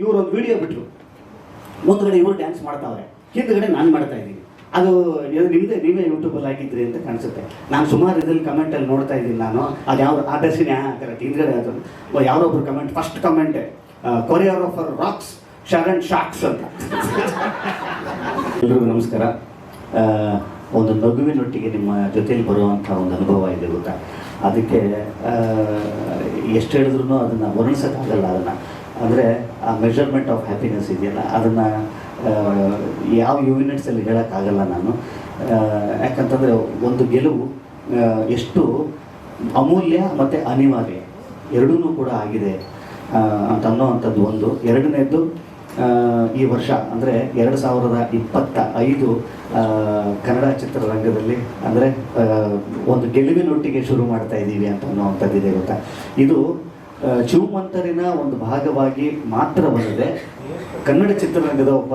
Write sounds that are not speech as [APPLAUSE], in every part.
ಇವರು ಒಂದು ವಿಡಿಯೋ ಬಿಟ್ರು ಮುಂದ್ಗಡೆ ಇವರು ಡ್ಯಾನ್ಸ್ ಮಾಡ್ತಾವ್ರೆ ಹಿಂದ್ಗಡೆ ನಾನು ಮಾಡ್ತಾ ಇದ್ದೀನಿ. ಅದು ನಿಮ್ದೆ ನೀವೇ ಯೂಟ್ಯೂಬಲ್ಲಿ ಹಾಕಿದ್ರಿ ಅಂತ ಕಾಣಿಸುತ್ತೆ. ನಾನು ಸುಮಾರು ಇದ್ರಲ್ಲಿ ಕಮೆಂಟಲ್ಲಿ ನೋಡ್ತಾ ಇದ್ದೀನಿ ನಾನು. ಅದು ಯಾವ ಆದರ್ಶಿನಿ ಕರೆಕ್ಟ್ ಹಿಂದ್ಗಡೆ ಅದು. ಯಾರೊಬ್ರು ಕಮೆಂಟ್ ಫಸ್ಟ್ ಕಮೆಂಟೆ ಕೊರಿಯೋಗ್ರಾಫರ್ ರಾಕ್ಸ್ ಶರಣ್ ಶಾಕ್ಸ್ ಅಂತ. ಎಲ್ರಿಗೂ ನಮಸ್ಕಾರ. ಆ, ಒಂದು ನಗುವಿನೊಟ್ಟಿಗೆ ನಿಮ್ಮ ಜೊತೆಯಲ್ಲಿ ಬರುವಂಥ ಒಂದು ಅನುಭವ ಇದೆ ಗೊತ್ತಾ? ಅದಕ್ಕೆ ಆ, ಎಷ್ಟು ಹೇಳಿದ್ರು ಅದನ್ನು ವರ್ಣಿಸೋಕ್ಕಾಗಲ್ಲ ಅದನ್ನು. ಅಂದರೆ ಆ ಮೆಷರ್ಮೆಂಟ್ ಆಫ್ ಹ್ಯಾಪಿನೆಸ್ ಇದೆಯಲ್ಲ? ಅದನ್ನು ಯಾವ ಯೂನಿಟ್ಸಲ್ಲಿ ಹೇಳೋಕ್ಕಾಗಲ್ಲ ನಾನು. ಯಾಕಂತಂದರೆ ಒಂದು ಗೆಲುವು ಎಷ್ಟು ಅಮೂಲ್ಯ ಮತ್ತು ಅನಿವಾರ್ಯ. ಎರಡೂ ಕೂಡ ಆಗಿದೆ ಅಂತ ಅನ್ನೋವಂಥದ್ದು ಒಂದು. ಎರಡನೇದ್ದು ಈ ವರ್ಷ, ಅಂದರೆ ಎರಡು ಸಾವಿರದ ಇಪ್ಪತ್ತ ಐದು ಕನ್ನಡ ಚಿತ್ರರಂಗದಲ್ಲಿ, ಅಂದರೆ ಒಂದು ಗೆಲುವಿನೊಟ್ಟಿಗೆ ಶುರು ಮಾಡ್ತಾ ಇದ್ದೀವಿ ಅಂತ ಅನ್ನೋವಂಥದ್ದಿದೆ ಗೊತ್ತಾ? ಇದು ಆ, ಚಿವುಮಂತರಿನ ಒಂದು ಭಾಗವಾಗಿ ಮಾತ್ರವಲ್ಲದೆ ಕನ್ನಡ ಚಿತ್ರರಂಗದ ಒಬ್ಬ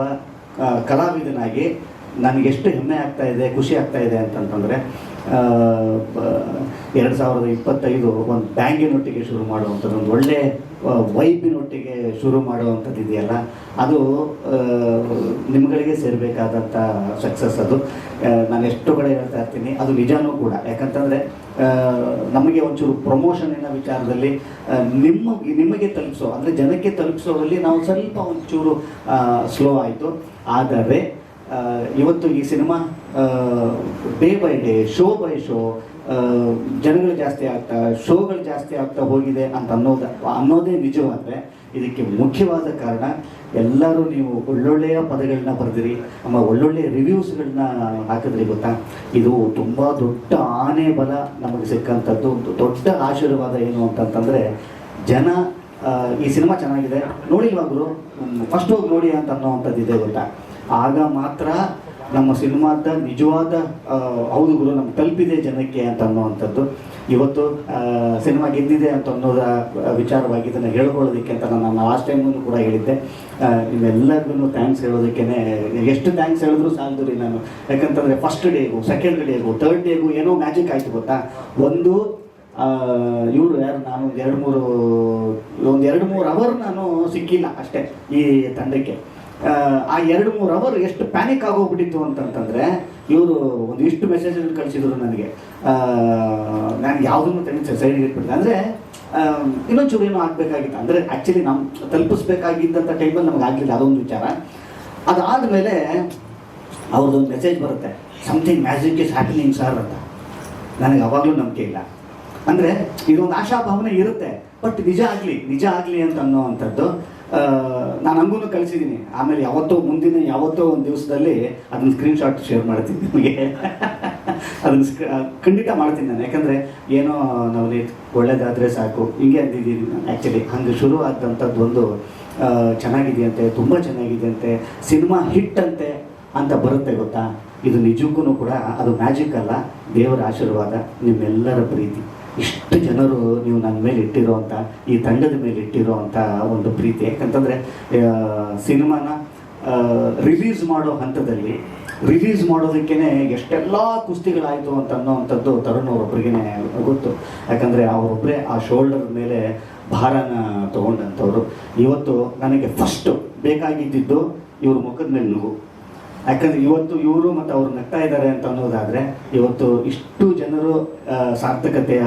ಕಲಾವಿದನಾಗಿ ನನಗೆ ಎಷ್ಟು ಹೆಮ್ಮೆ ಆಗ್ತಾ ಇದೆ ಖುಷಿ ಆಗ್ತಾ ಇದೆ ಅಂತಂತಂದರೆ ಎರಡು ಸಾವಿರದ ಇಪ್ಪತ್ತೈದು ಒಂದು ಬ್ಯಾಂಗಿನೊಟ್ಟಿಗೆ ಶುರು ಮಾಡುವಂಥದ್ದು ಒಂದು ಒಳ್ಳೆ ವೈಬಿನೊಟ್ಟಿಗೆ ಶುರು ಮಾಡುವಂಥದ್ದು ಇದೆಯಲ್ಲ, ಅದು ನಿಮ್ಗಳಿಗೆ ಸೇರಬೇಕಾದಂಥ ಸಕ್ಸಸ್ ಅದು. ನಾನು ಎಷ್ಟು ಕಡೆ ಹೇಳ್ತಾ ಇರ್ತೀನಿ, ಅದು ನಿಜಾನೂ ಕೂಡ. ಯಾಕಂತಂದರೆ ನಮಗೆ ಒಂಚೂರು ಪ್ರಮೋಷನಿನ ವಿಚಾರದಲ್ಲಿ ನಿಮ್ಮ, ನಿಮಗೆ ತಲುಪಿಸೋ, ಅಂದರೆ ಜನಕ್ಕೆ ತಲುಪಿಸೋದ್ರಲ್ಲಿ ನಾವು ಸ್ವಲ್ಪ ಒಂಚೂರು ಸ್ಲೋ ಆಯಿತು. ಆದರೆ ಇವತ್ತು ಈ cinema day by day show by show ಜನಗಳು ಜಾಸ್ತಿ ಆಗ್ತಾ, ಶೋಗಳು ಜಾಸ್ತಿ ಆಗ್ತಾ ಹೋಗಿದೆ ಅಂತ ಅನ್ನೋದು ಅನ್ನೋದೇ ನಿಜವಾದರೆ ಇದಕ್ಕೆ ಮುಖ್ಯವಾದ ಕಾರಣ ಎಲ್ಲರೂ ನೀವು ಒಳ್ಳೊಳ್ಳೆಯ ಪದಗಳನ್ನ ಬರೆದಿರಿ, ಆಮೇಲೆ ಒಳ್ಳೊಳ್ಳೆಯ ರಿವ್ಯೂಸ್ಗಳನ್ನ ಹಾಕಿದ್ರಿ ಗೊತ್ತಾ? ಇದು ತುಂಬ ದೊಡ್ಡ ಆನೆ ಬಲ ನಮಗೆ ಸಿಕ್ಕಂಥದ್ದು ಒಂದು ದೊಡ್ಡ ಆಶೀರ್ವಾದ ಏನು ಅಂತಂತಂದರೆ ಜನ ಈ ಸಿನಿಮಾ ಚೆನ್ನಾಗಿದೆ. ನೋಡಿಲ್ವಾಗ್ರು ಫಸ್ಟ್ ಹೋಗಿ ನೋಡಿ ಅಂತ ಅನ್ನೋವಂಥದ್ದು ಇದೆ ಗೊತ್ತಾ? ಆಗ ಮಾತ್ರ ನಮ್ಮ ಸಿನಿಮಾದ ನಿಜವಾದ ಹೌದು ಗುರು, ನಮ್ಗೆ ತಲುಪಿದೆ ಜನಕ್ಕೆ ಅಂತ ಅನ್ನೋವಂಥದ್ದು. ಇವತ್ತು ಸಿನಿಮಾ ಗೆದ್ದಿದೆ ಅಂತ ಅನ್ನೋದ ವಿಚಾರವಾಗಿ ಇದನ್ನು ಹೇಳ್ಕೊಳ್ಳೋದಕ್ಕೆ ಅಂತ ನಾನು ಲಾಸ್ಟ್ ಟೈಮು ಕೂಡ ಹೇಳಿದ್ದೆ. ನಿಮ್ಮೆಲ್ಲರಿಗೂ ಥ್ಯಾಂಕ್ಸ್ ಹೇಳೋದಕ್ಕೆ ಎಷ್ಟು ಥ್ಯಾಂಕ್ಸ್ ಹೇಳಿದ್ರು ಸಾಲದು ರೀ ನಾನು. ಯಾಕಂತಂದರೆ ಫಸ್ಟ್ ಡೇಗೂ ಸೆಕೆಂಡ್ ಡೇಗೂ ತರ್ಡ್ ಡೇಗೂ ಏನೋ ಮ್ಯಾಜಿಕ್ ಆಯಿತು ಗೊತ್ತಾ? ಒಂದು ಇವರು ಯಾರು, ನಾನು ಎರಡು ಮೂರು, ಒಂದು ಎರಡು ಮೂರು ಅವರ್ ನಾನು ಸಿಕ್ಕಿಲ್ಲ ಅಷ್ಟೇ ಈ ತಂಡಕ್ಕೆ. ಆ, ಎರಡು ಮೂರು ಅವರ್ ಎಷ್ಟು ಪ್ಯಾನಿಕ್ ಆಗೋಗ್ಬಿಟ್ಟಿತ್ತು ಅಂತಂತಂದರೆ ಇವರು ಒಂದು ಇಷ್ಟು ಮೆಸೇಜ್ ಕಳಿಸಿದ್ರು ನನಗೆ. ನಾನು ಯಾವುದನ್ನು ತೆಗೆದು ಸೈಡ್ ಇಟ್ಬಿಟ್ಟೆ ಅಂದರೆ ಇನ್ನೊಂಚೂರು ಏನೋ ಆಗಬೇಕಾಗಿತ್ತು. ಅಂದರೆ ಆ್ಯಕ್ಚುಲಿ ನಮ್ಮ ತಲುಪಿಸ್ಬೇಕಾಗಿದ್ದಂಥ ಟೈಮಲ್ಲಿ ನಮ್ಗೆ ಆಗಲಿಲ್ಲ ಅದೊಂದು ವಿಚಾರ. ಅದಾದಮೇಲೆ ಅವ್ರದ್ದೊಂದು ಮೆಸೇಜ್ ಬರುತ್ತೆ. Something magic is happening sir ಅಂತ. ನನಗೆ ಅವಾಗಲೂ ನಂಬಿಕೆ ಇಲ್ಲ. ಅಂದರೆ ಇದೊಂದು ಆಶಾಭಾವನೆ ಇರುತ್ತೆ. ಬಟ್ ನಿಜ ಆಗಲಿ ನಿಜ ಆಗಲಿ ಅಂತ ಅನ್ನೋವಂಥದ್ದು ಆ, ನಾನು ಹಂಗೂ ಕಲಿಸಿದ್ದೀನಿ ಆಮೇಲೆ ಯಾವತ್ತೋ ಮುಂದಿನ, ಯಾವತ್ತೋ ಒಂದು ದಿವಸದಲ್ಲಿ ಅದನ್ನ ಸ್ಕ್ರೀನ್ ಶಾಟ್ ಶೇರ್ ಮಾಡ್ತೀನಿ ನಿಮಗೆ. [LAUGHS] ಅದನ್ನು ಖಂಡಿತ ಮಾಡ್ತೀನಿ ನಾನು. ಯಾಕಂದರೆ ಏನೋ ನಾವು ಒಳ್ಳೇದಾದರೆ ಸಾಕು. ಹಿಂಗೆ ಅಂದಿದ್ದೀನಿ ನಾನು. ಆ್ಯಕ್ಚುಲಿ ಹಂಗೆ ಶುರು ಆದಂಥದ್ದು ಒಂದು ಚೆನ್ನಾಗಿದೆಯಂತೆ, ತುಂಬ ಚೆನ್ನಾಗಿದೆಯಂತೆ, ಸಿನಿಮಾ ಹಿಟ್ ಅಂತೆ ಅಂತ ಬರುತ್ತೆ ಗೊತ್ತಾ? ಇದು ನಿಜಕ್ಕೂ ಕೂಡ ಅದು ಮ್ಯಾಜಿಕ್ ಅಲ್ಲ. ದೇವರ ಆಶೀರ್ವಾದ ನಿಮ್ಮೆಲ್ಲರ ಪ್ರೀತಿ. ಇಷ್ಟು ಜನರು ನೀವು ನನ್ನ ಮೇಲೆ ಇಟ್ಟಿರೋವಂಥ ಈ ತಂಡದ ಮೇಲೆ ಇಟ್ಟಿರೋವಂಥ ಒಂದು ಪ್ರೀತಿ. ಯಾಕಂತಂದರೆ ಸಿನಿಮಾನ ರಿಲೀಸ್ ಮಾಡೋ ಹಂತದಲ್ಲಿ ರಿಲೀಸ್ ಮಾಡೋದಕ್ಕೇ ಎಷ್ಟೆಲ್ಲ ಕುಸ್ತಿಗಳಾಯಿತು ಅಂತ ಅನ್ನೋವಂಥದ್ದು ತರುಣ್ ಅವರೊಬ್ಬರಿಗೆ ಗೊತ್ತು. ಯಾಕಂದರೆ ಅವರೊಬ್ಬರೇ ಆ ಶೋಲ್ಡರ್ ಮೇಲೆ ಭಾರನ ತಗೊಂಡಂಥವ್ರು. ಇವತ್ತು ನನಗೆ ಫಸ್ಟು ಬೇಕಾಗಿದ್ದಿದ್ದು ಇವ್ರ ಮುಖದ ಮೇಲೆ ನಗು. ಯಾಕಂದ್ರೆ ಇವತ್ತು ಇವರು ಮತ್ತು ಅವ್ರು ನಗ್ತಾ ಇದ್ದಾರೆ ಅಂತ ಅನ್ನೋದಾದ್ರೆ, ಇವತ್ತು ಇಷ್ಟು ಜನರು ಸಾರ್ಥಕತೆಯ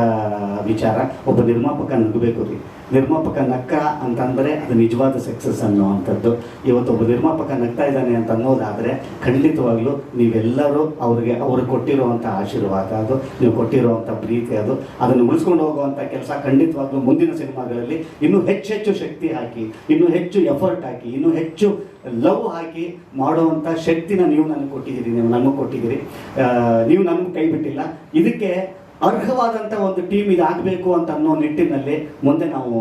ವಿಚಾರ ಒಬ್ಬ ನಿರ್ಮಾಪಕ ನಗಬೇಕು ರೀ. ನಿರ್ಮಾಪಕ ನಕ್ಕ ಅಂತಂದರೆ ಅದು ನಿಜವಾದ ಸಕ್ಸಸ್ ಅನ್ನುವಂಥದ್ದು. ಇವತ್ತು ಒಬ್ಬ ನಿರ್ಮಾಪಕ ನಗ್ತಾ ಇದ್ದಾನೆ ಅಂತ ಅನ್ನೋದಾದರೆ ಖಂಡಿತವಾಗ್ಲೂ ನೀವೆಲ್ಲರೂ ಅವ್ರಿಗೆ ಅವ್ರಿಗೆ ಕೊಟ್ಟಿರುವಂಥ ಆಶೀರ್ವಾದ ಅದು, ನೀವು ಕೊಟ್ಟಿರುವಂಥ ಪ್ರೀತಿ ಅದು. ಅದನ್ನು ಉಳಿಸ್ಕೊಂಡು ಹೋಗುವಂಥ ಕೆಲಸ ಖಂಡಿತವಾಗ್ಲೂ ಮುಂದಿನ ಸಿನಿಮಾಗಳಲ್ಲಿ ಇನ್ನೂ ಹೆಚ್ಚು ಹೆಚ್ಚು ಶಕ್ತಿ ಹಾಕಿ, ಇನ್ನೂ ಹೆಚ್ಚು ಎಫರ್ಟ್ ಹಾಕಿ, ಇನ್ನೂ ಹೆಚ್ಚು ಲವ್ ಹಾಕಿ ಮಾಡುವಂಥ ಶಕ್ತಿನ ನೀವು ನನಗೆ ಕೊಟ್ಟಿದ್ದೀರಿ, ನೀವು ನಮಗೆ ಕೊಟ್ಟಿದ್ದೀರಿ. ನೀವು ನಮ್ಗೆ ಕೈ ಬಿಟ್ಟಿಲ್ಲ. ಇದಕ್ಕೆ ಅರ್ಹವಾದಂಥ ಒಂದು ಟೀಮ್ ಇದಾಗಬೇಕು ಅಂತ ಅನ್ನೋ ನಿಟ್ಟಿನಲ್ಲಿ ಮುಂದೆ ನಾವು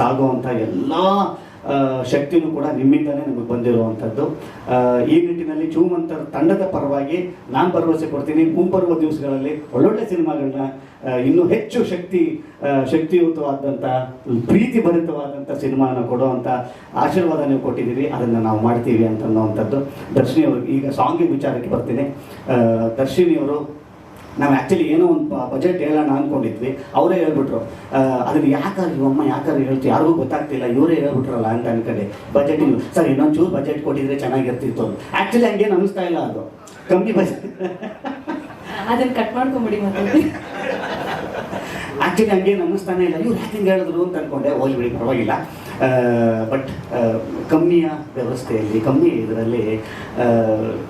ಸಾಗುವಂಥ ಎಲ್ಲ ಶಕ್ತಿಯೂ ಕೂಡ ನಿಮ್ಮಿಂದಲೇ ನಮಗೆ ಬಂದಿರುವಂಥದ್ದು ಈ ನಿಟ್ಟಿನಲ್ಲಿ ಚೂಮಂತರ ತಂಡದ ಪರವಾಗಿ ನಾನು ಭರವಸೆ ಕೊಡ್ತೀನಿ. ಮುಂಬರುವ ದಿವಸಗಳಲ್ಲಿ ಒಳ್ಳೊಳ್ಳೆ ಸಿನಿಮಾಗಳನ್ನ ಇನ್ನೂ ಹೆಚ್ಚು ಶಕ್ತಿ ಶಕ್ತಿಯುತವಾದಂಥ ಪ್ರೀತಿ ಭರಿತವಾದಂಥ ಸಿನಿಮಾನ ಕೊಡುವಂಥ ಆಶೀರ್ವಾದ ನೀವು ಕೊಟ್ಟಿದ್ದೀರಿ. ಅದನ್ನು ನಾವು ಮಾಡ್ತೀವಿ ಅಂತ ಅನ್ನೋವಂಥದ್ದು. ದರ್ಶಿನಿಯವರು ಈಗ ಸಾಂಗಿನ ವಿಚಾರಕ್ಕೆ ಬರ್ತೀನಿ. ದರ್ಶಿನಿಯವರು ನಾವು ಆ್ಯಕ್ಚುಲಿ ಏನೋ ಒಂದು ಬಜೆಟ್ ಹೇಳೋಣ ಅಂದ್ಕೊಂಡಿದ್ವಿ ಅವರೇ ಹೇಳ್ಬಿಟ್ರು ಅದನ್ನು ಅದನ್ನ ಅಮ್ಮ ಇವಮ್ಮ ಯಾಕಾರೆ ಹೇಳ್ತೀವಿ ಯಾರಿಗೂ ಗೊತ್ತಾಗ್ತಿಲ್ಲ. ಇವರೇ ಹೇಳ್ಬಿಟ್ರಲ್ಲ ಅಂತ ಅನ್ಕಡೆ. ಬಜೆಟ್ ಸರ್ ಇನ್ನೊಂಚೂರು ಬಜೆಟ್ ಕೊಟ್ಟಿದ್ರೆ ಚೆನ್ನಾಗಿರ್ತಿತ್ತು ಆ್ಯಕ್ಚುಲಿ ಹಂಗೇನು ಅನಿಸ್ತಾ ಇಲ್ಲ ಅದು. ಕಮ್ಮಿ ಬಜೆಟ್ ಅದನ್ನು ಕಟ್ ಮಾಡ್ಕೊಂಬಿಡಿ ಮತ್ತೆ. ಆ್ಯಕ್ಚುಲಿ ಹಂಗೇನು ಅನ್ನಿಸ್ತಾನೆ ಇಲ್ಲ. ಇವ್ರು ಯಾಕೆ ಹೇಳಿದ್ರು ಅಂತ ಅನ್ಕೊಂಡೆ. ಹೋಗಿ ಬಿಡಿ ಪರವಾಗಿಲ್ಲ. ಬಟ್ ಕಮ್ಮಿಯ ವ್ಯವಸ್ಥೆಯಲ್ಲಿ, ಕಮ್ಮಿ ಇದರಲ್ಲಿ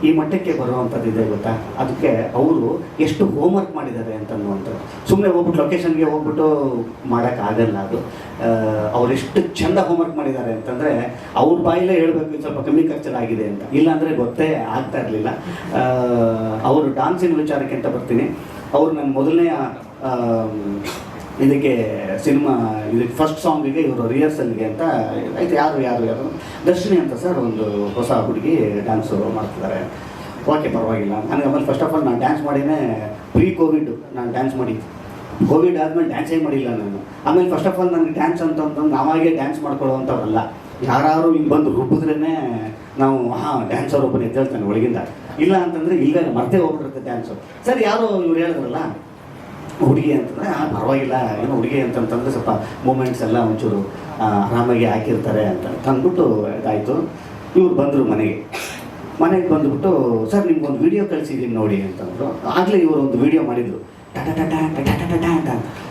ಈ ಮಟ್ಟಕ್ಕೆ ಬರುವಂಥದ್ದು ಇದೆ ಗೊತ್ತಾ? ಅದಕ್ಕೆ ಅವರು ಎಷ್ಟು ಹೋಮ್ವರ್ಕ್ ಮಾಡಿದ್ದಾರೆ ಅಂತ ಅನ್ನುವಂಥದ್ದು ಸುಮ್ಮನೆ ಹೋಗ್ಬಿಟ್ಟು ಲೊಕೇಶನ್ಗೆ ಹೋಗ್ಬಿಟ್ಟು ಮಾಡೋಕ್ಕಾಗಲ್ಲ ಅದು. ಅವರೆಷ್ಟು ಚೆಂದ ಹೋಮ್ವರ್ಕ್ ಮಾಡಿದ್ದಾರೆ ಅಂತಂದರೆ, ಅವ್ರ ಬಾಯಿಲೇ ಹೇಳಬೇಕು ಸ್ವಲ್ಪ ಕಮ್ಮಿ ಖರ್ಚಲಾಗಿದೆ ಅಂತ. ಇಲ್ಲಾಂದರೆ ಗೊತ್ತೇ ಆಗ್ತಾ ಇರಲಿಲ್ಲ. ಅವರು ಡಾನ್ಸಿನ ವಿಚಾರಕ್ಕೆ ಅಂತ ಬರ್ತೀನಿ. ಅವರು ನನ್ನ ಮೊದಲನೇ ಇದಕ್ಕೆ ಸಿನಿಮಾ, ಇದಕ್ಕೆ ಫಸ್ಟ್ ಸಾಂಗಿಗೆ ಇವರು ರಿಹರ್ಸಲ್ಗೆ ಅಂತ ಆಯ್ತು ಯಾರು ಯಾರು ಯಾರು? ದರ್ಶಿನಿ ಅಂತ ಸರ್ ಒಂದು ಹೊಸ ಹುಡುಗಿ ಡ್ಯಾನ್ಸು ಮಾಡ್ತಿದ್ದಾರೆ. ಓಕೆ ಪರವಾಗಿಲ್ಲ. ನನಗೆ ಆಮೇಲೆ ಫಸ್ಟ್ ಆಫ್ ಆಲ್ ನಾನು ಡ್ಯಾನ್ಸ್ ಮಾಡಿನೇ ಪ್ರೀ ಕೋವಿಡ್ ನಾನು ಡ್ಯಾನ್ಸ್ ಮಾಡಿದ್ದು ಕೋವಿಡ್ ಆದಮೇಲೆ ಡ್ಯಾನ್ಸೇ ಮಾಡಿಲ್ಲ ನಾನು. ಆಮೇಲೆ ಫಸ್ಟ್ ಆಫ್ ಆಲ್ ನನಗೆ ಡ್ಯಾನ್ಸ್ ಅಂತಂತಂದು ನಾವಾಗೆ ಡ್ಯಾನ್ಸ್ ಮಾಡ್ಕೊಳ್ಳೋವಂಥವ್ರಲ್ಲ. ಯಾರು ಹಿಂಗೆ ಬಂದು ರುಬ್ಬಿದ್ರೇ ನಾವು, ಹಾಂ ಡ್ಯಾನ್ಸರ್ ಒಬ್ಬನ ಎದ್ದೇಳ್ತಾನೆ ಒಳಗಿಂದ. ಇಲ್ಲ ಅಂತಂದರೆ ಇಲ್ಲ ಮರ್ತೇ ಹೋಗ್ಬಿಟ್ಟಿರುತ್ತೆ ಡ್ಯಾನ್ಸು ಸರ್, ಯಾರು ಇವ್ರು ಹೇಳಿದ್ರಲ್ಲ ಹುಡುಗಿ ಅಂತಂದರೆ, ಆ, ಪರವಾಗಿಲ್ಲ, ಏನು ಹುಡುಗಿ ಅಂತಂತಂದರೆ ಸ್ವಲ್ಪ ಮೂಮೆಂಟ್ಸ್ ಎಲ್ಲ ಒಂಚೂರು ಆರಾಮಾಗಿ ಹಾಕಿರ್ತಾರೆ ಅಂತ ಅಂದ್ಬಿಟ್ಟು ಇದಾಯಿತು. ಇವ್ರು ಬಂದರು ಮನೆಗೆ. ಮನೆಗೆ ಬಂದುಬಿಟ್ಟು, ಸರ್, ನಿಮ್ಗೊಂದು ವಿಡಿಯೋ ಕಳಿಸಿದ್ದೀನಿ ನೋಡಿ ಅಂತಂದರು ಆಗಲೇ ಇವರು ಒಂದು ವಿಡಿಯೋ ಮಾಡಿದರು ಟಟ ಟಟ ಟಟ ಟಟ ಅಂತ.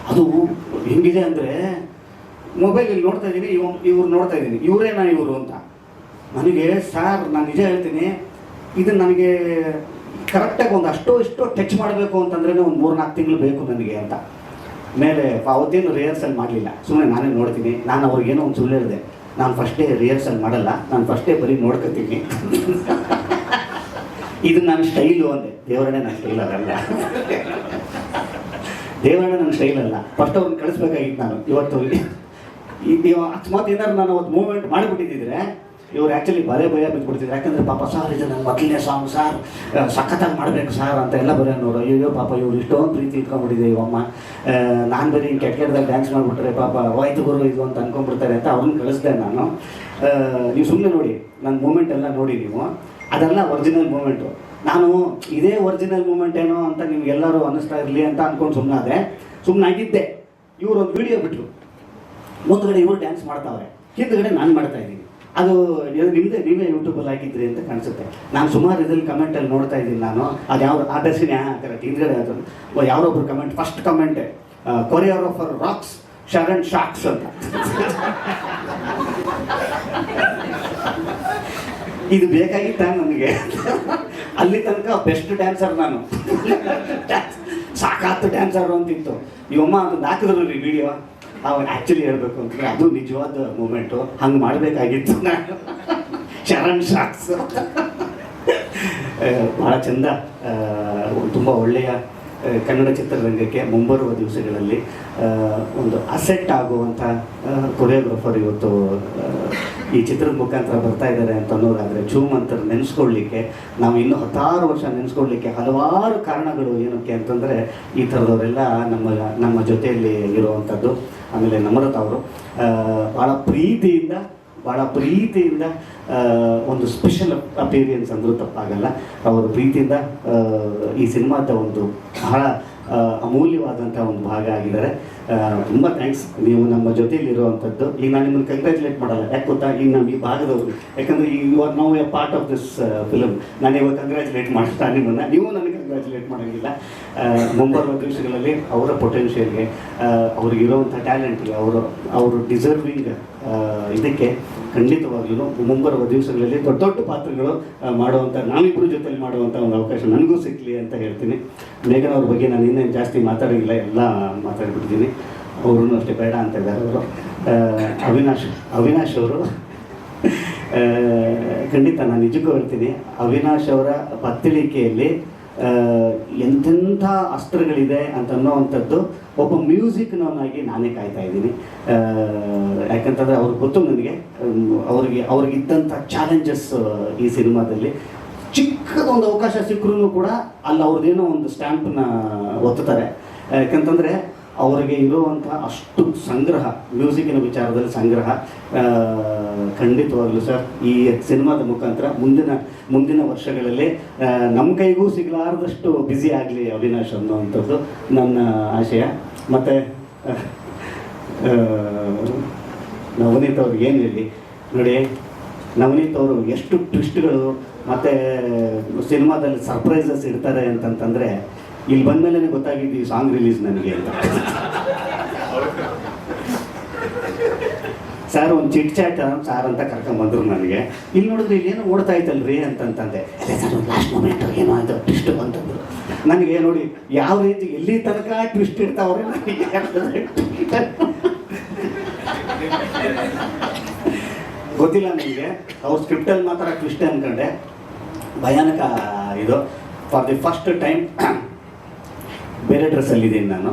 ಅದು ಹೆಂಗಿದೆ ಅಂದರೆ ಮೊಬೈಲಲ್ಲಿ ನೋಡ್ತಾ ಇದ್ದೀನಿ ಇವ್ ಇವ್ರು ನೋಡ್ತಾ ಇದ್ದೀನಿ ಇವರೇನಾ ಇವರು ಅಂತ. ನನಗೆ, ಸರ್, ನಾನು ನಿಜ ಹೇಳ್ತೀನಿ. ಇದು ನನಗೆ ಕರೆಕ್ಟಾಗಿ ಒಂದು ಅಷ್ಟೋ ಇಷ್ಟೋ ಟಚ್ ಮಾಡಬೇಕು ಅಂತಂದ್ರೆ ಒಂದು ಮೂರು ನಾಲ್ಕು ತಿಂಗಳು ಬೇಕು ನನಗೆ ಅಂತ ಮೇಲೆ ಅವತ್ತೇನು ರಿಹರ್ಸಲ್ ಮಾಡಲಿಲ್ಲ ಸುಮ್ಮನೆ ನಾನೇ ನೋಡ್ತೀನಿ ನಾನು ಅವ್ರಿಗೇನೋ ಒಂದು ಸುಳ್ಳು ಹೇಳಿದೆ ನಾನು ಫಸ್ಟೇ ರಿಹರ್ಸಲ್ ಮಾಡಲ್ಲ ನಾನು ಫಸ್ಟೇ ಬರೀ ನೋಡ್ಕೊತೀನಿ ಇದು ನನ್ನ ಸ್ಟೈಲು ಅಂದೆ ದೇವರೇ ನನ್ನ ಸ್ಟೈಲ್ ಅದಲ್ಲ ದೇವರೇ ನನ್ನ ಸ್ಟೈಲ್ ಅಲ್ಲ ಫಸ್ಟ್ ಅವ್ರನ್ನ ಕಳಿಸ್ಬೇಕಾಗಿತ್ತು ನಾನು ಇವತ್ತು ಅಕಸ್ಮಾತ್ ಏನಾದ್ರು ನಾನು ಅವತ್ತು ಮೂವ್ಮೆಂಟ್ ಮಾಡಿಬಿಟ್ಟಿದ್ದಿದ್ರೆ ಇವ್ರು ಆ್ಯಕ್ಚುಲಿ ಬರೇ ಭಯ ಬಿದ್ದುಬಿಡ್ತಿದ್ರು ಯಾಕಂದ್ರೆ ಪಾಪ ಸರ್ ಇದು ನನ್ನ ಮೊದಲನೇ ಸಾಂಗ್ ಸರ್ ಸಖತ್ತಾಗಿ ಮಾಡಬೇಕು ಸರ್ ಅಂತ ಎಲ್ಲ ಬರೋ ನೋಡು ಅಯ್ಯೋ ಪಾಪ ಇವ್ರು ಇಷ್ಟೊಂದು ಪ್ರೀತಿ ಇಟ್ಕೊಂಡ್ಬಿಟ್ಟಿದೆ ಇವಮ್ಮ ನಾನು ಬರೀ ಕೆಟ್ಟ ಕೆಟ್ಟದಾಗ ಡ್ಯಾನ್ಸ್ ಮಾಡಿಬಿಟ್ರೆ ಪಾಪ ವಾಯ್ತು ಗುರು ಇದು ಅಂತ ಅನ್ಕೊಂಡ್ಬಿಡ್ತಾರೆ ಅಂತ ಅವ್ರನ್ನ ಕಳಿಸ್ದೆ ನಾನು. ನೀವು ಸುಮ್ಮನೆ ನೋಡಿ ನನ್ನ ಮೂಮೆಂಟ್ ಎಲ್ಲ ನೋಡಿ ನೀವು. ಅದೆಲ್ಲ ಒರಿಜಿನಲ್ ಮೂಮೆಂಟು ನಾನು ಇದೇ ಒರಿಜಿನಲ್ ಮೂಮೆಂಟ್ ಏನೋ ಅಂತ ನಿಮ್ಗೆಲ್ಲರೂ ಅನ್ನಿಸ್ತಾ ಇರಲಿ ಅಂತ ಅನ್ಕೊಂಡು ಸುಮ್ಮನಾದೆ ಸುಮ್ಮನೆ ಆಗಿದ್ದೆ. ಇವರು ಒಂದು ವಿಡಿಯೋ ಬಿಟ್ಟರು ಮುಂದ್ಗಡೆ ಇವರು ಡ್ಯಾನ್ಸ್ ಮಾಡ್ತಾವ್ರೆ. ಹಿಂದ್ಗಡೆ ನಾನು ಮಾಡ್ತಾ ಇದ್ದೀನಿ. ಅದು ನಿಮ್ಮದೇ ನೀವೇ ಯೂಟ್ಯೂಬಲ್ಲಿ ಹಾಕಿದ್ರಿ ಅಂತ ಕಾಣಿಸುತ್ತೆ. ನಾನು ಸುಮಾರು ಇದ್ರಲ್ಲಿ ಕಮೆಂಟಲ್ಲಿ ನೋಡ್ತಾ ಇದ್ದೀನಿ ನಾನು. ಅದು ಯಾವ ಆ ದರ್ಶಿನಿ ಕರೆಕ್ಟ್ ಹಿಂದ್ಗಡೆ ಅದು. ಯಾರೊಬ್ರು ಕಮೆಂಟ್ ಫಸ್ಟ್ ಕಮೆಂಟೆ ಕೊರಿಯೋಗ್ರಾಫರ್ ರಾಕ್ಸ್ ಶರಣ್ ಶಾಕ್ಸ್ ಅಂತ. ಇದು ಬೇಕಾಗಿತ್ತ ನನಗೆ? ಅಲ್ಲಿ ತನಕ ಬೆಸ್ಟ್ ಡ್ಯಾನ್ಸರ್ ನಾನು. ಸಾಕಾತು ಡ್ಯಾನ್ಸರ್ ಅಂತಿತ್ತು. ಇವಮ್ಮ ಅದು ಹಾಕಿದ್ರು ವಿಡಿಯೋ ಅವಾಗ ಆ್ಯಕ್ಚುಲಿ ಹೇಳ್ಬೇಕು ಅಂತಂದ್ರೆ ಅದು ನಿಜವಾದ ಮೂಮೆಂಟು ಹಂಗೆ ಮಾಡಬೇಕಾಗಿತ್ತು ನಾನು. ಶರಣ್ ಶಾಕ್ಸ್ ಭಾಳ ಚಂದ. ತುಂಬ ಒಳ್ಳೆಯ ಕನ್ನಡ ಚಿತ್ರರಂಗಕ್ಕೆ ಮುಂಬರುವ ದಿವಸಗಳಲ್ಲಿ ಒಂದು ಅಸೆಟ್ ಆಗುವಂಥ ಕೊರಿಯೋಗ್ರಫರ್ ಇವತ್ತು ಈ ಚಿತ್ರದ ಮುಖಾಂತರ ಬರ್ತಾ ಇದ್ದಾರೆ ಅಂತ ಅನ್ನೋದಾದರೆ ಚೂಮಂತರ ನೆನೆಸ್ಕೊಳ್ಳಿಕ್ಕೆ ನಾವು ಇನ್ನೂ ಹತ್ತಾರು ವರ್ಷ ನೆನೆಸ್ಕೊಳ್ಳಿಕ್ಕೆ ಹಲವಾರು ಕಾರಣಗಳು ಏನಕ್ಕೆ ಅಂತಂದರೆ ಈ ಥರದವರೆಲ್ಲ ನಮ್ಮ ನಮ್ಮ ಜೊತೆಯಲ್ಲಿ ಇರುವಂಥದ್ದು ಆಮೇಲೆ ನಮ್ರತ ಅವರು ಭಾಳ ಪ್ರೀತಿಯಿಂದ ಭಾಳ ಪ್ರೀತಿಯಿಂದ ಒಂದು ಸ್ಪೆಷಲ್ ಅಪೀರಿಯನ್ಸ್ ಅಂದರೂ ತಪ್ಪಾಗಲ್ಲ. ಅವರು ಪ್ರೀತಿಯಿಂದ ಈ ಸಿನಿಮಾದ ಒಂದು ಬಹಳ ಅಮೂಲ್ಯವಾದಂಥ ಒಂದು ಭಾಗ ಆಗಿದ್ದಾರೆ. ತುಂಬ ಥ್ಯಾಂಕ್ಸ್ ನೀವು ನಮ್ಮ ಜೊತೆಯಲ್ಲಿರುವಂಥದ್ದು ಈಗ ನಾನು ನಿಮ್ಮನ್ನು ಕಂಗ್ರ್ಯಾಚುಲೇಟ್ ಮಾಡಲ್ಲ. ಯಾಕೆ ಗೊತ್ತಾ? ಈಗ ನಮ್ಮ ಈ ಭಾಗದವರು. ಯಾಕಂದರೆ you are now a part of this film ನಾನು ಇವಾಗ ಕಂಗ್ರ್ಯಾಚುಲೇಟ್ ಮಾಡ್ತಾ ನಿಮ್ಮನ್ನು. ನೀವು ನನಗೆ ಕಂಗ್ರ್ಯಾಚುಲೇಟ್ ಮಾಡೋಂಗಿಲ್ಲ. ಮುಂಬರುವ ದಿವಸಗಳಲ್ಲಿ ಅವರ ಪೊಟೆನ್ಷಿಯಲ್ಗೆ ಅವ್ರಿಗಿರುವಂಥ ಟ್ಯಾಲೆಂಟ್ಗೆ ಅವರು ಅವರು ಡಿಸರ್ವಿಂಗ್ ಇದಕ್ಕೆ ಖಂಡಿತವಾಗ್ಲೂ ಮುಂಬರುವ ದಿವಸಗಳಲ್ಲಿ ದೊಡ್ಡ ದೊಡ್ಡ ಪಾತ್ರಗಳು ಮಾಡುವಂಥ ನಾವಿಬ್ಬರು ಜೊತೆಲಿ ಮಾಡುವಂಥ ಒಂದು ಅವಕಾಶ ನನಗೂ ಸಿಕ್ಕಲಿ ಅಂತ ಹೇಳ್ತೀನಿ. ಮೇಘನ ಅವ್ರ ಬಗ್ಗೆ ನಾನು ಇನ್ನೇನು ಜಾಸ್ತಿ ಮಾತಾಡೋಂಗಿಲ್ಲ, ಎಲ್ಲ ಮಾತಾಡಿಬಿಡ್ತೀನಿ ಅವರು ಅಷ್ಟೇ ಬೇಡ ಅಂತ ಇದ್ದಾರೆ ಅವರು. ಅವಿನಾಶ್ ಅವಿನಾಶ್ ಅವರು ಖಂಡಿತ ನಾನು ನಿಜಕ್ಕೂ ಹೇಳ್ತೀನಿ, ಅವಿನಾಶ್ ಅವರ ಪತ್ತಳಿಕೆಯಲ್ಲಿ ಆ, ಎಂತೆಂಥ ಅಸ್ತ್ರಗಳಿದೆ ಅಂತ ಅನ್ನೋವಂಥದ್ದು ಒಬ್ಬ ಮ್ಯೂಸಿಕ್ನವನಾಗಿ ನಾನೇ ಕಾಯ್ತಾ ಇದ್ದೀನಿ. ಯಾಕಂತಂದರೆ ಅವ್ರಿಗೆ ಗೊತ್ತು ನನಗೆ. ಅವ್ರಿಗೆ ಅವ್ರಿಗಿದ್ದಂಥ ಚಾಲೆಂಜಸ್ ಈ ಸಿನಿಮಾದಲ್ಲಿ ಚಿಕ್ಕದೊಂದು ಅವಕಾಶ ಸಿಕ್ಕರೂ ಕೂಡ ಅಲ್ಲಿ ಅವ್ರದ್ದೇನೋ ಒಂದು ಸ್ಟ್ಯಾಂಪನ್ನ ಒತ್ತುತ್ತಾರೆ. ಯಾಕಂತಂದರೆ ಅವರಿಗೆ ಇರುವಂಥ ಅಷ್ಟು ಸಂಗ್ರಹ ಮ್ಯೂಸಿಕ್ಕಿನ ವಿಚಾರದಲ್ಲಿ ಸಂಗ್ರಹ ಖಂಡಿತವಾಗ್ಲು ಸರ್, ಈ ಸಿನಿಮಾದ ಮುಖಾಂತರ ಮುಂದಿನ ಮುಂದಿನ ವರ್ಷಗಳಲ್ಲಿ ನಮ್ಮ ಕೈಗೂ ಸಿಗಲಾರದಷ್ಟು ಬ್ಯುಸಿ ಆಗಲಿ ಅವಿನಾಶ್ ಅನ್ನುವಂಥದ್ದು ನನ್ನ ಆಶಯ. ಮತ್ತು ನವನೀತ್ ಅವ್ರಿಗೆ ಏನು ಹೇಳಿ? ನೋಡಿ, ನವನೀತ್ ಅವರು ಎಷ್ಟು ಟ್ವಿಸ್ಟ್ಗಳು ಮತ್ತು, ಸಿನಿಮಾದಲ್ಲಿ ಸರ್ಪ್ರೈಸಸ್ ಇಡ್ತಾರೆ ಅಂತಂತಂದರೆ ಇಲ್ಲಿ ಬಂದಮೇಲೆ ಗೊತ್ತಾಗಿದ್ದು ಈ ಸಾಂಗ್ ರಿಲೀಸ್ ನನಗೆ ಅಂತ. ಸರ್ ಒಂದು ಚಿಟ್ ಚಾಟ್ ಸಾರ್ ಅಂತ ಕರ್ಕೊಂಡ್ಬಂದ್ರು ನನಗೆ. ಇಲ್ಲಿ ನೋಡಿದ್ರೆ ಇಲ್ಲೇನು ಓಡ್ತಾ ಇತ್ತಲ್ರಿ ಅಂತಂತಂದೆ. ಸರ್ ಒಂದು ಲಾಸ್ಟ್ ಮೂಮೆಂಟ್ ಏನೋ ಅದು ಟ್ವಿಸ್ಟ್ ಬಂತಂದ್ರು. ನನಗೆ ನೋಡಿ ಯಾವ ರೀತಿ ಎಲ್ಲಿ ತನಕ ಟ್ವಿಸ್ಟ್ ಇರ್ತಾವ್ರೆ ಗೊತ್ತಿಲ್ಲ ನನಗೆ. ಅವ್ರ ಸ್ಕ್ರಿಪ್ಟಲ್ಲಿ ಮಾತ್ರ ಟ್ವಿಸ್ಟ್ ಅನ್ಕೊಂಡೆ. ಭಯಾನಕ ಇದು. ಫಾರ್ ದಿ ಫಸ್ಟ್ ಟೈಮ್ ಬೇರೆ ಡ್ರೆಸ್ಸಲ್ಲಿದ್ದೀನಿ ನಾನು.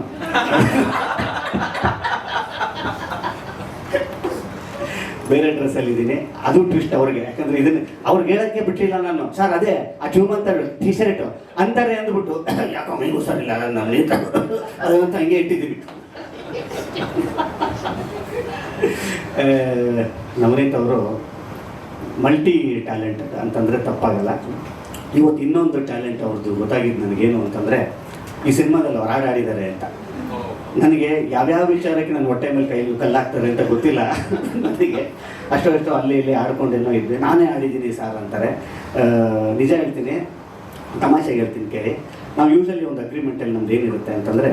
ಬೇರೆ ಡ್ರೆಸ್ಸಲ್ಲಿ ಇದ್ದೀನಿ. ಅದು ಟ್ವಿಸ್ಟ್ ಅವ್ರಿಗೆ. ಯಾಕಂದ್ರೆ ಇದನ್ನ ಅವ್ರಿಗೆ ಹೇಳಕ್ಕೆ ಬಿಟ್ಟಿಲ್ಲ ನಾನು. ಸರ್ ಅದೇ ಆ ಟ್ಯೂಬ್ ಅಂತ ಟಿ ಶರ್ಟ್ ಅಂತಾರೆ ಅಂದ್ಬಿಟ್ಟು ಯಾಕೋ ಮೈಗೂ ಸರ್ ಇಲ್ಲ ನಾನು ನಿಂತ ಅದಂತ ಹಂಗೆ ಇಟ್ಟಿದ್ದೀನಿ. ಆ, ನವನೀತ್ ಅವರು ಮಲ್ಟಿ ಟ್ಯಾಲೆಂಟ್ ಅಂತಂದರೆ ತಪ್ಪಾಗಲ್ಲ. ಇವತ್ತು ಇನ್ನೊಂದು ಟ್ಯಾಲೆಂಟ್ ಅವ್ರದ್ದು ಗೊತ್ತಾಗಿದ್ದು ನನಗೇನು ಅಂತಂದರೆ ಈ ಸಿನಿಮಾದಲ್ಲಿ ಅವ್ರು ಹಾಡಾಡಿದ್ದಾರೆ ಅಂತ. ನನಗೆ ಯಾವ್ಯಾವ ವಿಚಾರಕ್ಕೆ ನನ್ನ ಹೊಟ್ಟೆ ಮೇಲೆ ಕೈ ಕಲ್ಲಾಗ್ತಾರೆ ಅಂತ ಗೊತ್ತಿಲ್ಲ. ನನಗೆ ಅಷ್ಟೋ ಅಷ್ಟೋ ಅಲ್ಲಿ ಇಲ್ಲಿ ಆಡ್ಕೊಂಡೇನೋ ಇದ್ದೆ. ನಾನೇ ಆಡಿದ್ದೀನಿ ಸಾರ್ ಅಂತಾರೆ. ನಿಜ ಹೇಳ್ತೀನಿ, ತಮಾಷೆಗೆ ಹೇಳ್ತೀನಿ ಕೇಳಿ. ನಾವು ಯೂಶಲಿ ಒಂದು ಅಗ್ರಿಮೆಂಟಲ್ಲಿ ನಮ್ದು ಏನಿರುತ್ತೆ ಅಂತಂದರೆ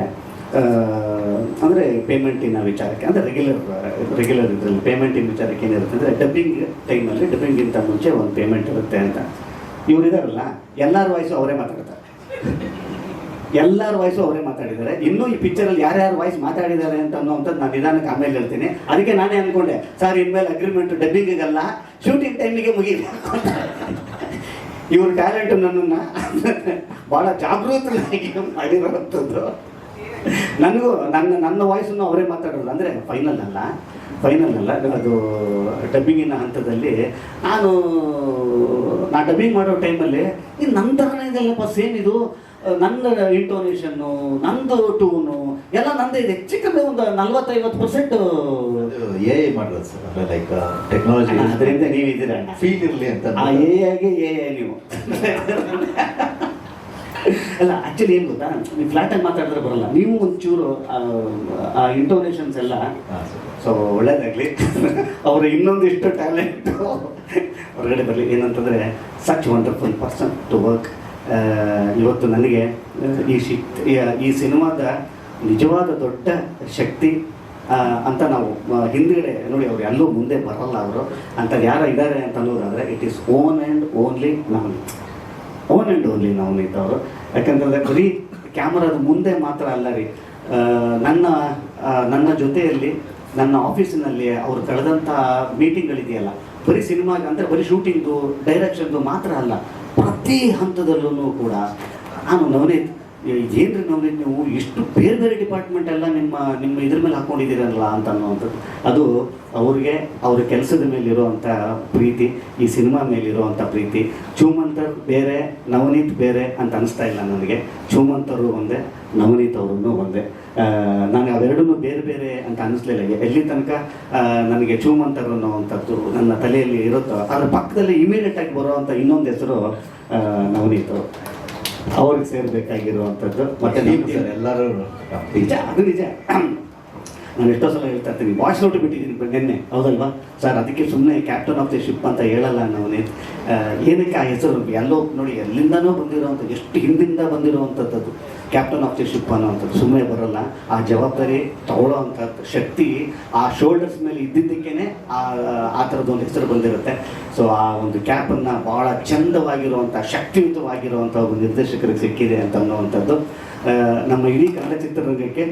ಅಂದರೆ ಪೇಮೆಂಟಿನ ವಿಚಾರಕ್ಕೆ, ಅಂದರೆ ರೆಗ್ಯುಲರ್ ರೆಗ್ಯುಲರ್ ಇದರಲ್ಲಿ ಪೇಮೆಂಟಿನ ವಿಚಾರಕ್ಕೆ ಏನಿರುತ್ತೆ ಅಂದರೆ ಡಬ್ಬಿಂಗ್ ಟೈಮಲ್ಲಿ ಡಬ್ಬಿಂಗಿಂತ ಮುಂಚೆ ಒಂದು ಪೇಮೆಂಟ್ ಇರುತ್ತೆ ಅಂತ. ಇವ್ರು ಇದಾರಲ್ಲ ಎಲ್ಲರ ವಾಯ್ಸು ಅವರೇ ಮಾತಾಡ್ತಾರೆ. ಎಲ್ಲರ ವಾಯ್ಸು ಅವರೇ ಮಾತಾಡಿದ್ದಾರೆ. ಇನ್ನೂ ಈ ಪಿಕ್ಚರಲ್ಲಿ ಯಾರ್ಯಾರು ವಾಯ್ಸ್ ಮಾತಾಡಿದ್ದಾರೆ ಅಂತ ಅನ್ನೋವಂಥದ್ದು ನಾನು ನಿಧಾನಕ್ಕೆ ಆಮೇಲೆ ಹೇಳ್ತೀನಿ. ಅದಕ್ಕೆ ನಾನೇ ಅನ್ಕೊಂಡೆ, ಸರ್ ಇನ್ಮೇಲೆ ಅಗ್ರಿಮೆಂಟ್ ಡಬ್ಬಿಂಗಿಗಲ್ಲ ಶೂಟಿಂಗ್ ಟೈಮಿಗೆ ಮುಗಿಬೇಕು ಇವ್ರ ಟ್ಯಾಲೆಂಟ್ ನನ್ನನ್ನು ಭಾಳ ಜಾಗೃತರಾಗಿ ಮಾಡಿರೋವಂಥದ್ದು. ನನಗೂ ನನ್ನ ನನ್ನ ವಾಯ್ಸನ್ನು ಅವರೇ ಮಾತಾಡೋದು. ಅಂದರೆ ಫೈನಲ್ ಅಲ್ಲ ಫೈನಲ್ ಅಲ್ಲ. ಅದು ಡಬ್ಬಿಂಗಿನ ಹಂತದಲ್ಲಿ ನಾನು, ನಾ ಡಬ್ಬಿಂಗ್ ಮಾಡೋ ಟೈಮಲ್ಲಿ ಇದು ನನ್ನ ಥರನೇ ಇದೆಲ್ಲಪ್ಪ ಸೇಮ್ ಇದು. ನನ್ನ ಇಂಟೋನೇಷನ್ನು ನಂದು ಟೂನು ಎಲ್ಲ ನಂದು ಇದೆ. ಹೆಚ್ಚು ಕಮ್ಮಿ ಒಂದು ನಲ್ವತ್ತೈವತ್ತು ಪರ್ಸೆಂಟ್ ಎ ಐ ಮಾಡೋದು ಸರ್. ಲೈಕ್ ಟೆಕ್ನಾಲಜಿ ಅದರಿಂದ ನೀವಿದ್ದೀರ ಫೀಲ್ ಇರಲಿ ಅಂತ ಆ ಎ ಐಗೆ ಎ ಐ ನೀವು. ಅಲ್ಲ ಆಕ್ಚುಲಿ ಏನು ಗೊತ್ತಾ? ನೀವು ಫ್ಲಾಟಾಗಿ ಮಾತಾಡಿದ್ರೆ ಬರಲ್ಲ. ನೀವು ಒಂಚೂರು ಆ, ಇಂಟೋನೇಷನ್ಸ್ ಎಲ್ಲ. ಸೊ ಒಳ್ಳೇದಾಗಲಿ. ಅವರ ಇನ್ನೊಂದಿಷ್ಟು ಟ್ಯಾಲೆಂಟ್ ಹೊರಗಡೆ ಬರಲಿ. ಏನಂತಂದರೆ such wonderful person to work ಇವತ್ತು ನನಗೆ ಈ ಶಿಕ್ ಈ- ಸಿನಿಮಾದ ನಿಜವಾದ ದೊಡ್ಡ ಶಕ್ತಿ ಅಂತ ನಾವು ಹಿಂದ್ಗಡೆ ನೋಡಿ ಅವ್ರು ಎಲ್ಲೂ ಮುಂದೆ ಬರಲ್ಲ ಅವರು. ಅಂತ ಯಾರು ಇದ್ದಾರೆ ಅಂತ ಅನ್ನೋದಾದರೆ it is one and only Navneet one and only Navneet ಅವರು ಯಾಕಂತಂದರೆ ಬರೀ ಕ್ಯಾಮ್ರಾದ ಮುಂದೆ ಮಾತ್ರ ಅಲ್ಲ ರೀ. ನನ್ನ ನನ್ನ ಜೊತೆಯಲ್ಲಿ, ನನ್ನ ಆಫೀಸಿನಲ್ಲಿ ಅವರು ಕಳೆದಂಥ ಮೀಟಿಂಗ್ಗಳಿದೆಯಲ್ಲ ಬರೀ ಸಿನಿಮಾಗೆ ಅಂದರೆ ಬರೀ ಶೂಟಿಂಗ್ದು ಡೈರೆಕ್ಷನ್ದು ಮಾತ್ರ ಅಲ್ಲ. ಪ್ರತಿ ಹಂತದಲ್ಲೂ ಕೂಡ ನಾನು ನವನೀತ್ ಏನ್ರಿ ನವನೀತ್ ನೀವು ಎಷ್ಟು ಬೇರೆ ಬೇರೆ ಡಿಪಾರ್ಟ್ಮೆಂಟ್ ಎಲ್ಲ ನಿಮ್ಮ ನಿಮ್ಮ ಇದ್ರ ಮೇಲೆ ಹಾಕೊಂಡಿದ್ದೀರಲ್ಲ ಅಂತ ಅನ್ನುವಂಥದ್ದು. ಅದು ಅವ್ರಿಗೆ, ಅವ್ರ ಕೆಲಸದ ಮೇಲೆ ಇರುವಂಥ ಪ್ರೀತಿ, ಈ ಸಿನಿಮಾ ಮೇಲೆ ಇರುವಂಥ ಪ್ರೀತಿ. ಚೂಮಂತರ್ ಬೇರೆ, ನವನೀತ್ ಬೇರೆ ಅಂತ ಅನಿಸ್ತಾ ಇಲ್ಲ ನನಗೆ. ಚೂಮಂತರು ಒಂದೇ, ನವನೀತ್ ಅವರನ್ನು ಒಂದೇ. ನಾನು ಅವೆರಡೂ ಬೇರೆ ಬೇರೆ ಅಂತ ಅನಿಸ್ಲಿಲ್ಲ. ಎಲ್ಲಿ ತನಕ ನನಗೆ ಚೂಮಂತರು ಅನ್ನೋವಂಥದ್ದು ನನ್ನ ತಲೆಯಲ್ಲಿ ಇರುತ್ತೋ ಅದರ ಪಕ್ಕದಲ್ಲಿ ಇಮಿಡಿಯೇಟ್ ಆಗಿ ಬರುವಂಥ ಇನ್ನೊಂದು ಹೆಸರು ನವನೀತು ನವನೀತ್. ಅವರು. ಅವ್ರಿಗೆ ಸೇರ್ಬೇಕಾಗಿರುವಂಥದ್ದು. ಮತ್ತೆ ಎಲ್ಲರೂ ನಿಜ ಅದು ನಿಜ. ನಾನು ಎಷ್ಟೋ ಸಲ ಹೇಳ್ತಾ ಇರ್ತೀನಿ ವಾಯ್ಸ್ ನೋಟ್ ಬಿಟ್ಟಿದ್ದೀನಿ ನಿನ್ನೆ. ಹೌದಲ್ವಾ? ಸರ್ ಅದಕ್ಕೆ ಸುಮ್ಮನೆ ಕ್ಯಾಪ್ಟನ್ ಆಫ್ ದಿ ಶಿಪ್ ಅಂತ ಹೇಳಲ್ಲ ನಾವೇ ಏನಕ್ಕೆ ಆ ಹೆಸರು? ಎಲ್ಲೋ ನೋಡಿ ಎಲ್ಲಿಂದನೋ ಬಂದಿರೋವಂಥದ್ದು ಎಷ್ಟು ಹಿಂದಿಂದ ಬಂದಿರುವಂಥದ್ದು ಕ್ಯಾಪ್ಟನ್ ಆಫ್ ದಿ ಶಿಪ್ ಅನ್ನೋವಂಥದ್ದು. ಸುಮ್ಮನೆ ಬರೋಲ್ಲ. ಆ ಜವಾಬ್ದಾರಿ ತಗೊಳ್ಳೋವಂಥ ಶಕ್ತಿ ಆ ಶೋಲ್ಡರ್ಸ್ ಮೇಲೆ ಇದ್ದಿದ್ದಕ್ಕೇ ಆ ಆ ಥರದ್ದೊಂದು ಹೆಸರು ಬಂದಿರುತ್ತೆ. ಸೊ ಆ ಒಂದು ಕ್ಯಾಪನ್ನು ಭಾಳ ಚಂದವಾಗಿರುವಂಥ, ಶಕ್ತಿಯುತವಾಗಿರುವಂಥ ಒಂದು ನಿರ್ದೇಶಕರಿಗೆ ಸಿಕ್ಕಿದೆ ಅಂತ ಅನ್ನುವಂಥದ್ದು. ನಮ್ಮ ಇಡೀ ಕನ್ನಡ ಚಿತ್ರರಂಗಕ್ಕೆ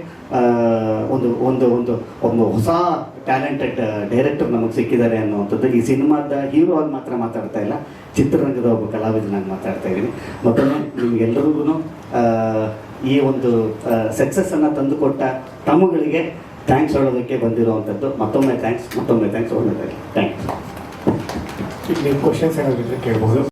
ಒಂದು ಒಂದು ಒಂದು ಒಂದು ಹೊಸ ಟ್ಯಾಲೆಂಟೆಡ್ ಡೈರೆಕ್ಟರ್ ನಮಗೆ ಸಿಕ್ಕಿದ್ದಾರೆ ಅನ್ನುವಂಥದ್ದು. ಈ ಸಿನಿಮಾದ ಹೀರೋ ಆಗಿ ಮಾತ್ರ ಮಾತಾಡ್ತಾ ಇಲ್ಲ. ಚಿತ್ರರಂಗದ ಒಬ್ಬ ಕಲಾವಿದನಾಗಿ ಮಾತಾಡ್ತಾ ಇದ್ದೀನಿ. ಮತ್ತೊಮ್ಮೆ ನಿಮಗೆಲ್ಲರಿಗೂ ಈ ಒಂದು ಸಕ್ಸಸ್ಸನ್ನು ತಂದುಕೊಟ್ಟ ತಮ್ಮಗಳಿಗೆ ಥ್ಯಾಂಕ್ಸ್ ಹೇಳೋದಕ್ಕೆ ಬಂದಿರುವಂಥದ್ದು. ಮತ್ತೊಮ್ಮೆ ಥ್ಯಾಂಕ್ಸ್ ಮತ್ತೊಮ್ಮೆ ಥ್ಯಾಂಕ್ಸ್ ಒಳ್ಳೆಯದಾಗಿ ಥ್ಯಾಂಕ್ಸ್ ನೀವು ಕ್ವಶನ್ಸ್ ಏನಾದರೂ ಕೇಳ್ಬೋದು.